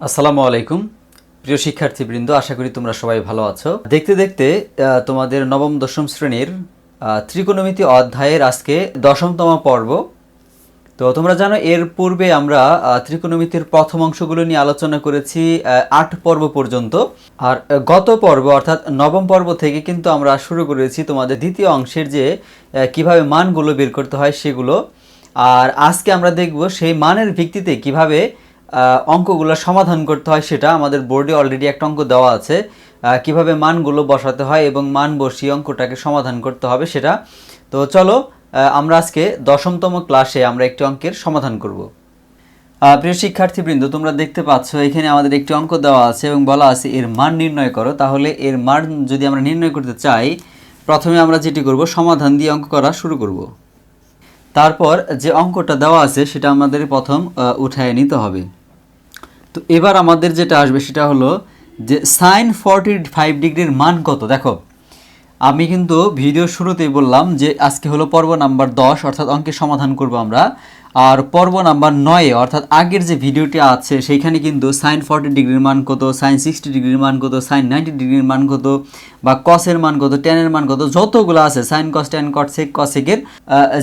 আসসালামু আলাইকুম। প্রিয় শিক্ষার্থীবৃন্দ, আশা করি তোমরা সবাই ভালো আছো। দেখতে দেখতে তোমাদের নবম, দশম শ্রেণির ত্রিকোণমিতি অধ্যায়ের আজকে দশমতম পর্ব। তো তোমরা জানো, এর পূর্বে আমরা ত্রিকোণমিতির প্রথম অংশগুলো নিয়ে আলোচনা করেছি আট পর্ব পর্যন্ত। আর গত পর্ব, অর্থাৎ নবম পর্ব থেকে কিন্তু আমরা শুরু করেছি তোমাদের দ্বিতীয় অংশের যে কীভাবে মানগুলো বের করতে হয় সেগুলো। আর আজকে আমরা দেখব সেই মানের ভিত্তিতে কীভাবে অঙ্কগুলো সমাধান করতে হয় সেটা। আমাদের বোর্ডে অলরেডি একটা অঙ্ক দেওয়া আছে। কীভাবে মানগুলো বসাতে হয় এবং মান বসিয়ে অঙ্কটাকে সমাধান করতে হবে সেটা। তো চলো আমরা আজকে দশমতম ক্লাসে আমরা একটি অঙ্কের সমাধান করব। প্রিয় শিক্ষার্থীবৃন্দ, তোমরা দেখতে পাচ্ছ, এখানে আমাদের একটি অঙ্ক দেওয়া আছে এবং বলা আছে, এর মান নির্ণয় করো। তাহলে এর মান যদি আমরা নির্ণয় করতে চাই, প্রথমে আমরা যেটি করব, সমাধান দিয়ে অঙ্ক করা শুরু করব। তারপর যে অঙ্কটা দেওয়া আছে, সেটা আমাদের প্রথম উঠায় নিতে হবে। তো এবার আমাদের যেটা আসবে, সেটা হলো যে সাইন ফর্টি ফাইভ ডিগ্রির মান কত? দেখো, আমি কিন্তু ভিডিও শুরুতেই বললাম যে আজকে হলো পর্ব নাম্বার দশ, অর্থাৎ অঙ্কের সমাধান করব আমরা। আর পর্ব নাম্বার নয়ে, অর্থাৎ আগের যে ভিডিওটি আছে সেইখানে কিন্তু সাইন ফর্টি ডিগ্রির মান কত সাইন সিক্সটি ডিগ্রির মান কত সাইন নাইনটি ডিগ্রির মান কত, বা কসের মান কত টেনের মান কত, যতগুলো আছে sine cos tan cot sec কসেকের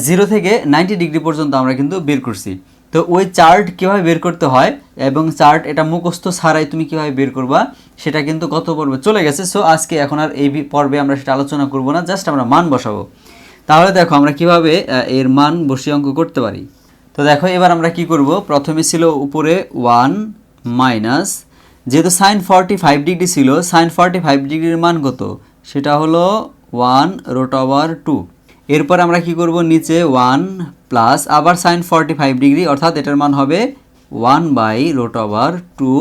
zero থেকে নাইনটি ডিগ্রি পর্যন্ত আমরা কিন্তু বের করছি। তো ওই চার্ট কীভাবে বের করতে হয়, এবং চার্ট এটা মুখস্থ ছাড়াই তুমি কীভাবে বের করবা, সেটা কিন্তু গত পর্বে চলে গেছে। সো আজকে এখন আর এই পর্বে আমরা সেটা আলোচনা করব না জাস্ট আমরা মান বসাবো। তাহলে দেখো আমরা কীভাবে এর মান বসিয়ে অঙ্ক করতে পারি। তো দেখো, এবার আমরা কি করব? প্রথমে ছিল উপরে ওয়ান মাইনাস, যেহেতু সাইন ফর্টি ফাইভ ডিগ্রি ছিল সাইন ফর্টি ফাইভ ডিগ্রির মান কত? সেটা হলো ওয়ান রোট ওভার টু। এরপর আমরা কি করব? নিচে ওয়ান প্লাস আবার সাইন ফর্টি ফাইভ ডিগ্রি অর্থাৎ এটার মান হবে one by root over two.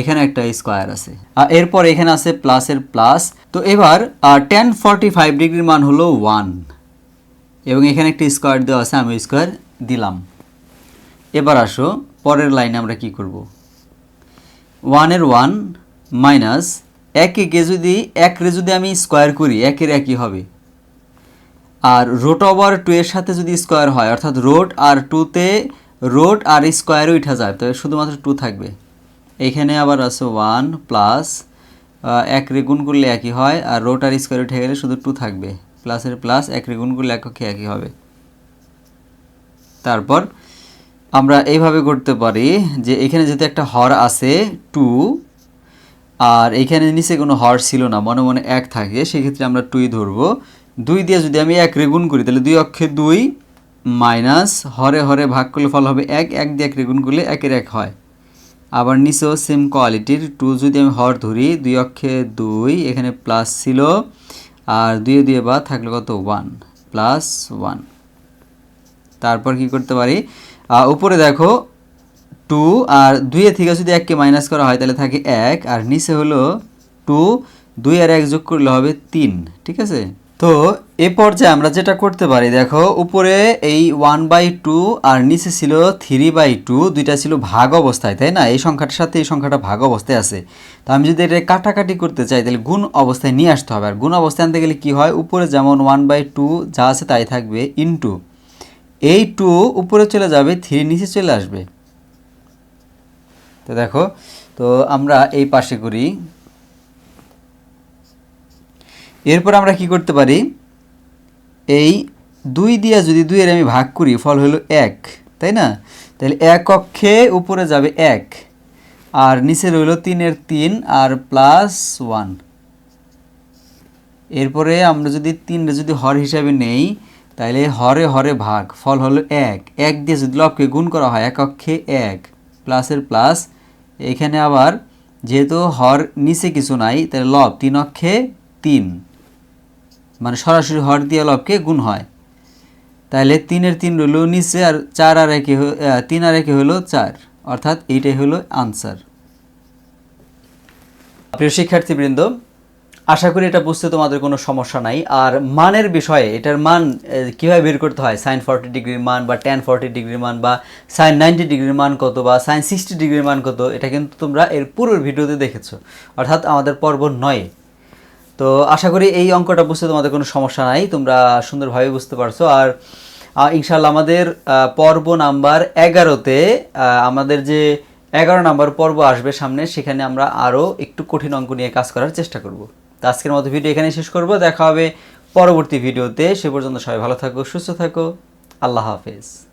এখানে একটা স্কোয়ার আছে। আর এরপর এখানে আছে প্লাসের প্লাস। তো এবার টেন ফর্টি ফাইভ ডিগ্রির মান হলো ওয়ান। এবং এখানে একটা স্কোয়ার দেওয়া আছে, আমি স্কোয়ার দিলাম। এবার আসো, পরের লাইনে আমরা কি করব? ওয়ানের ওয়ান মাইনাস একে যদি এক রে যদি আমি স্কোয়ার করি, একের একই হবে। আর রোট ওভার টু এর সাথে যদি স্কোয়ার হয়, অর্থাৎ রোট আর টুতে রোট আর স্কোয়ারও উঠা যায় তবে শুধুমাত্র টু থাকবে। এখানে আবার আছে ওয়ান প্লাস এক গুণ করলে একই হয়, আর রোট আর স্কোয়ার উঠে গেলে শুধু টু থাকবে। প্লাসের প্লাস এক গুণ করলে এককে একই হবে। তারপর আমরা এইভাবে করতে পারি যে এখানে যেহেতু একটা হর আছে টু আর এখানে নিচে কোনো হর ছিল না, মনে মনে এক থাকে, সেক্ষেত্রে আমরা টুই ধরবো। দুই দিয়ে যদি আমি এক রেগুণ করি, তাহলে দুই অক্ষে দুই মাইনাস হরে হরে ভাগ করলে ফল হবে এক এক দিয়ে এক রেগুণ করলে একের এক হয়। আবার নিচেও সেম কোয়ালিটির টু যদি আমি হর ধরি, দুই অক্ষে দুই, এখানে প্লাস ছিল, আর দুই দিয়ে বা থাকলে কত? ওয়ান প্লাস ওয়ান তারপর কি করতে পারি? উপরে দেখো টু আর দুইয়ের থেকে যদি এককে মাইনাস করা হয়, তাহলে থাকে এক। আর নিচে হলো টু দুই আর এক যোগ করলে হবে তিন, ঠিক আছে? তো এ পর্যায়ে আমরা যেটা করতে পারি, দেখো উপরে এই ওয়ান বাই টু আর নিচে ছিল থ্রি বাই টু দুইটা ছিল ভাগ অবস্থায়, তাই না? এই সংখ্যাটার সাথে এই সংখ্যাটা ভাগ অবস্থায় আছে। তো আমি যদি এটা কাটাকাটি করতে চাই, তাহলে গুণ অবস্থায় নিয়ে আসতে হবে। আর গুণ অবস্থায় আনতে গেলে কি হয়? উপরে যেমন ওয়ান বাই টু যা আছে তাই থাকবে ইনটু এই টু উপরে চলে যাবে থ্রি নিচে চলে আসবে। তো দেখো, তো আমরা এই পাশে করি। এরপর আমরা কি করতে পারি? এই দুই দিয়ে যদি দুইয়ের আমি ভাগ করি, ফল হলো এক, তাই না? তাহলে এক অক্ষে উপরে যাবে এক, আর নিচে রইল তিনের তিন, আর প্লাস ওয়ান এরপরে আমরা যদি তিনটা যদি হর হিসাবে নেই তাহলে হরে হরে ভাগ, ফল হলো এক। এক দিয়ে যদি লবকে গুণ করা হয় এক অক্ষে এক। প্লাসের প্লাস, এখানে আবার যেহেতু হর নিচে কিছু নাই তাহলে লব তিন অক্ষে তিন। মানে সরাসরি হর দিয়ে লবকে গুণ হয়। তাহলে তিনের তিন রইল নিচে আর চার আর একে তিন আর একে হলো চার। অর্থাৎ এইটাই হলো আনসার প্রিয় শিক্ষার্থীবৃন্দ আশা করি এটা বুঝতে তোমাদের কোনো সমস্যা নাই। আর মানের বিষয়ে, এটার মান কীভাবে বের করতে হয়? সাইন ফর্টি ডিগ্রির মান বা টেন ফর্টি ডিগ্রির মান বা সাইন নাইনটি ডিগ্রির মান কত বা সাইন সিক্সটি ডিগ্রির মান কত, এটা কিন্তু তোমরা এর পূর্বের ভিডিওতে দেখেছ। অর্থাৎ আমাদের পর্ব নয়। তো আশা করি এই অঙ্কটা বুঝতে তোমাদের কোনো সমস্যা নাই। তোমরা সুন্দরভাবে বুঝতে পারছ। আর ইনশাল্লাহ আমাদের পর্ব নাম্বার এগারোতে আমাদের যে এগারো নাম্বার পর্ব আসবে সামনে, সেখানে আমরা আরও একটু কঠিন অঙ্ক নিয়ে কাজ করার চেষ্টা করব। তো আজকের মতো ভিডিও এখানে শেষ করব। দেখা হবে পরবর্তী ভিডিওতে। সে পর্যন্ত সবাই ভালো থাকো, সুস্থ থাকো। আল্লাহ হাফেজ।